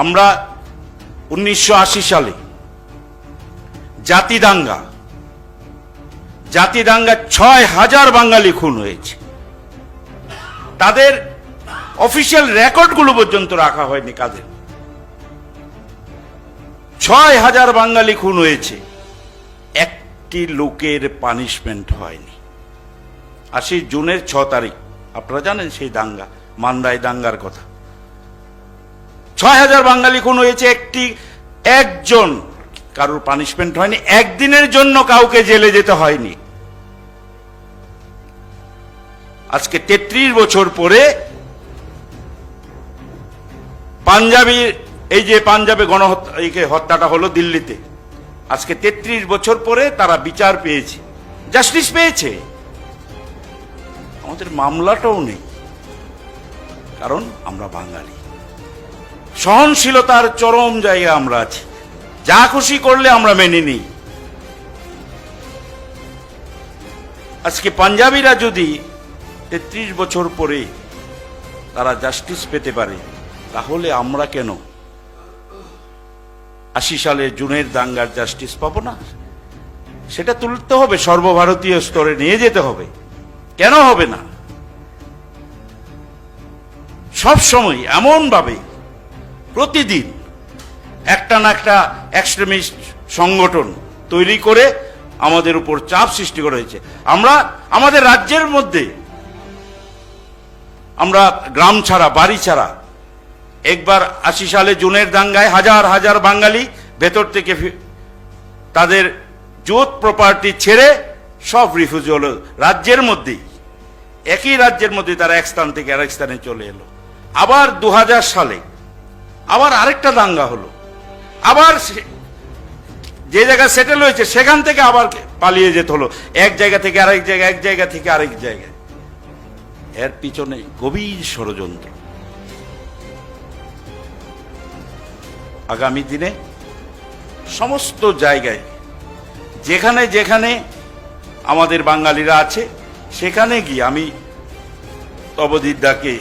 আমরা উনিশশো আশি সালে জাতি দাঙ্গা জাতি দাঙ্গা ছয় হাজার বাঙালি খুন হয়েছে। তাদের অফিসিয়াল রেকর্ডগুলো পর্যন্ত রাখা হয়নি কাদের। ছয় হাজার বাঙালি খুন হয়েছে, একটি লোকের পানিশমেন্ট হয়নি। সেই জুনের ছ তারিখ, আপনারা জানেন সেই দাঙ্গা মান্দাই দাঙ্গার কথা। ছয় হাজার বাঙালি খুন হয়েছে একটি, একজন। কারোর পানিশমেন্ট হয়নি, একদিনের জন্য কাউকে জেলে যেতে হয়নি। আজকে তেত্রিশ বছর পরে পাঞ্জাবির এই যে পাঞ্জাবে গণহত্যা হত্যাটা হলো দিল্লিতে। আজকে তেত্রিশ বছর পরে তারা বিচার পেয়েছে। জাস্টিস পেয়েছে। আমাদের মামলাটাও নেই। কারণ আমরা বাঙালি। সহনশীলতার চরম জায়গায় আমরা আছি। যা খুশি করলে আমরা মেনে নিই। আজকে পাঞ্জাবিরা যদি তেত্রিশ বছর পরে তারা জাস্টিস পেতে পারে, তাহলে আমরা কেন আশি সালে জুনের দাঙ্গার জাস্টিস পাবো না? সেটা তুলতে হবে, সর্বভারতীয় স্তরে নিয়ে যেতে হবে। কেন হবে না? সব সময় এমন ভাবে প্রতিদিন একটা না একটা এক্সট্রিমিস্ট সংগঠন তৈরি করে আমাদের উপর চাপ সৃষ্টি করা হয়েছে। আমরা আমাদের রাজ্যের মধ্যে আমরা গ্রাম ছাড়া, বাড়ি ছাড়া একবার আশি সালে জুনের দাঙ্গায় হাজার হাজার বাঙালি ভেতর থেকে তাদের জোত প্রপার্টি ছেড়ে সব রিফিউজ হলো। রাজ্যের মধ্যেই, একই রাজ্যের মধ্যে তারা এক স্থান থেকে আরেক স্থানে চলে এলো। আবার দু হাজার সালে আবার আরেকটা দাঙ্গা হলো। আবার যে জায়গায় সেটেল হয়েছে, সেখান থেকে আবার পালিয়ে যেতে হলো। এক জায়গা থেকে আরেক জায়গায়, এক জায়গা থেকে আরেক জায়গায়। এর পিছনে গভীর ষড়যন্ত্র। আগামী দিনে সমস্ত জায়গায়, যেখানে যেখানে আমাদের বাঙালিরা আছে, সেখানে গিয়ে আমি তবদিদাকে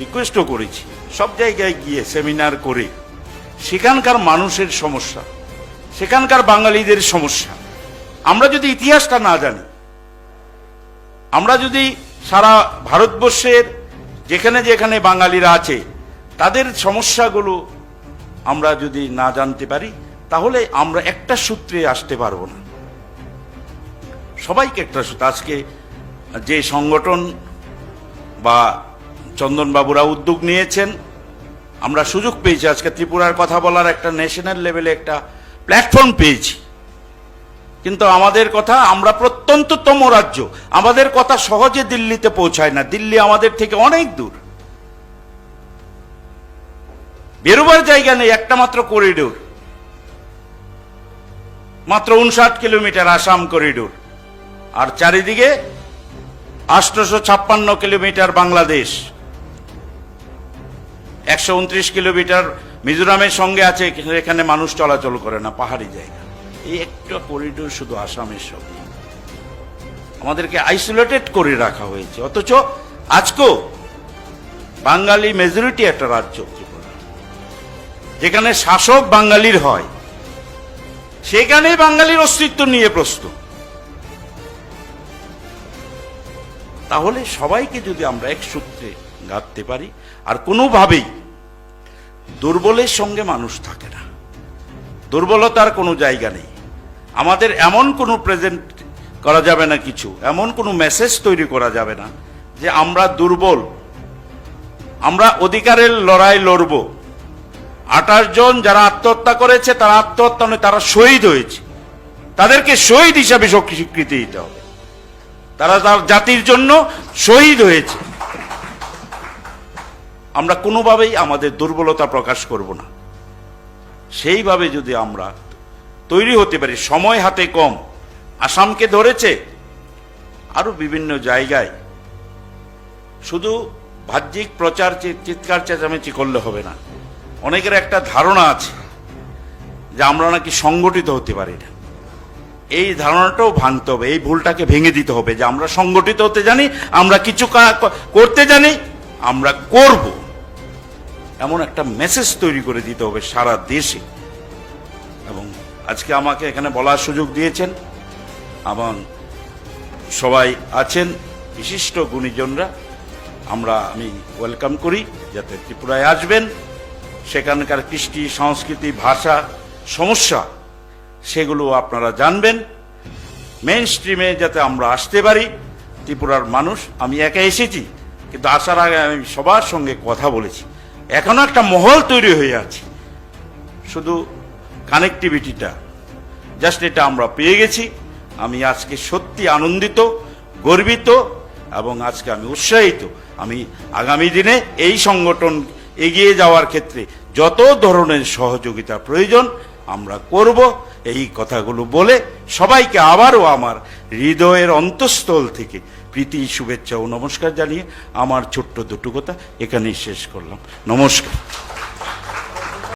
রিকোয়েস্টও করেছি। সব জায়গায় গিয়ে সেমিনার করে সেখানকার মানুষের সমস্যা, সেখানকার বাঙালিদের সমস্যা। আমরা যদি ইতিহাসটা না জানি, আমরা যদি সারা ভারতবর্ষের যেখানে যেখানে বাঙালিরা আছে, তাদের সমস্যাগুলো আমরা যদি না জানতে পারি, তাহলে আমরা একটা সূত্রে আসতে পারব না। সবাইকে একটা সূত্র, আজকে যে সংগঠন বা চন্দনবাবুরা উদ্যোগ নিয়েছেন। আমরা সুযোগ পেয়েছি আজকে ত্রিপুরার কথা বলার একটা ন্যাশনাল লেভেলে একটা প্ল্যাটফর্ম পেয়েছি। কিন্তু আমাদের কথা আমরা প্রত্যন্ততম রাজ্য। আমাদের কথা সহজে দিল্লিতে পৌঁছায় না। দিল্লি আমাদের থেকে অনেক দূর। বেরোবার জায়গা নেই, একটা মাত্র করিডোর মাত্র উনষাট কিলোমিটার আসাম করিডোর আর চারিদিকে আষ্টশো ছাপ্পান্ন কিলোমিটার বাংলাদেশ। একশো উনত্রিশ কিলোমিটার মিজোরামের সঙ্গে আছে এখানে মানুষ চলাচল করে না, পাহাড়ি জায়গা। এই একটা করিডোর শুধু আসামের সঙ্গে। আমাদেরকে আইসোলেটেড করে রাখা হয়েছে। অথচ আজকেও বাঙালি মেজরিটি একটা রাজ্য ত্রিপুরা। যেখানে শাসক বাঙালির হয় সেখানে বাঙালির অস্তিত্ব নিয়ে প্রশ্ন। তাহলে সবাইকে যদি আমরা এক সূত্রে গাঁথতে পারি। আর কোনোভাবেই দুর্বলের সঙ্গে মানুষ থাকে না। দুর্বলতার কোনো জায়গা নেই। আমাদের এমন কোনো প্রেজেন্ট করা যাবে না কিছু, এমন কোনো মেসেজ তৈরি করা যাবে না যে আমরা দুর্বল। আমরা অধিকারের লড়াই লড়ব। আঠাশ জন যারা আত্মহত্যা করেছে, তারা আত্মহত্যা নয়, তারা শহীদ হয়েছে। তাদেরকে শহীদ হিসাবে স্বীকৃতি দিতে হবে। তারা তার জাতির জন্য শহীদ হয়েছে। আমরা কোনোভাবেই আমাদের দুর্বলতা প্রকাশ করব না। সেইভাবে যদি আমরা তৈরি হতে পারি, সময় হাতে কম, আসামকে ধরেছে আরও বিভিন্ন জায়গায় শুধু বাহ্যিক প্রচার চিৎকার চেঁচামেচি করলে হবে না। অনেকের একটা ধারণা আছে যে আমরা নাকি সংগঠিত হতে পারি না। এই ধারণাটাও ভাঙতে হবে, এই ভুলটাকে ভেঙে দিতে হবে যে আমরা সংগঠিত হতে জানি, আমরা কিছু করতে জানি আমরা করব। এমন একটা মেসেজ তৈরি করে দিতে হবে সারা দেশে। এবং আজকে আমাকে এখানে বলার সুযোগ দিয়েছেন। এবং সবাই আছেন, বিশিষ্ট গুণীজনরা। আমরা, আমি ওয়েলকাম করি, যাতে ত্রিপুরায় আসবেন। সেখানকার কৃষ্টি, সংস্কৃতি, ভাষা, সমস্যা, সেগুলো আপনারা জানবেন। মেন স্ট্রিমে যাতে আমরা আসতে পারি, ত্রিপুরার মানুষ, আমি একা এসেছি। কিন্তু আসার আগে আমি সবার সঙ্গে কথা বলেছি। এখনও একটা মহল তৈরি হয়ে আছে। শুধু কানেক্টিভিটিটা জাস্ট এটা আমরা পেয়ে গেছি। আমি আজকে সত্যি আনন্দিত, গর্বিত এবং আজকে আমি উৎসাহিত। আমি আগামী দিনে এই সংগঠন এগিয়ে যাওয়ার ক্ষেত্রে যত ধরনের সহযোগিতা প্রয়োজন, আমরা করব। এই কথাগুলো বলে সবাইকে আবারও আমার হৃদয়ের অন্তঃস্থল থেকে প্রীতি শুভেচ্ছা ও নমস্কার জানিয়ে আমার ছোট্ট দুটো কথা এখানেই শেষ করলাম। নমস্কার।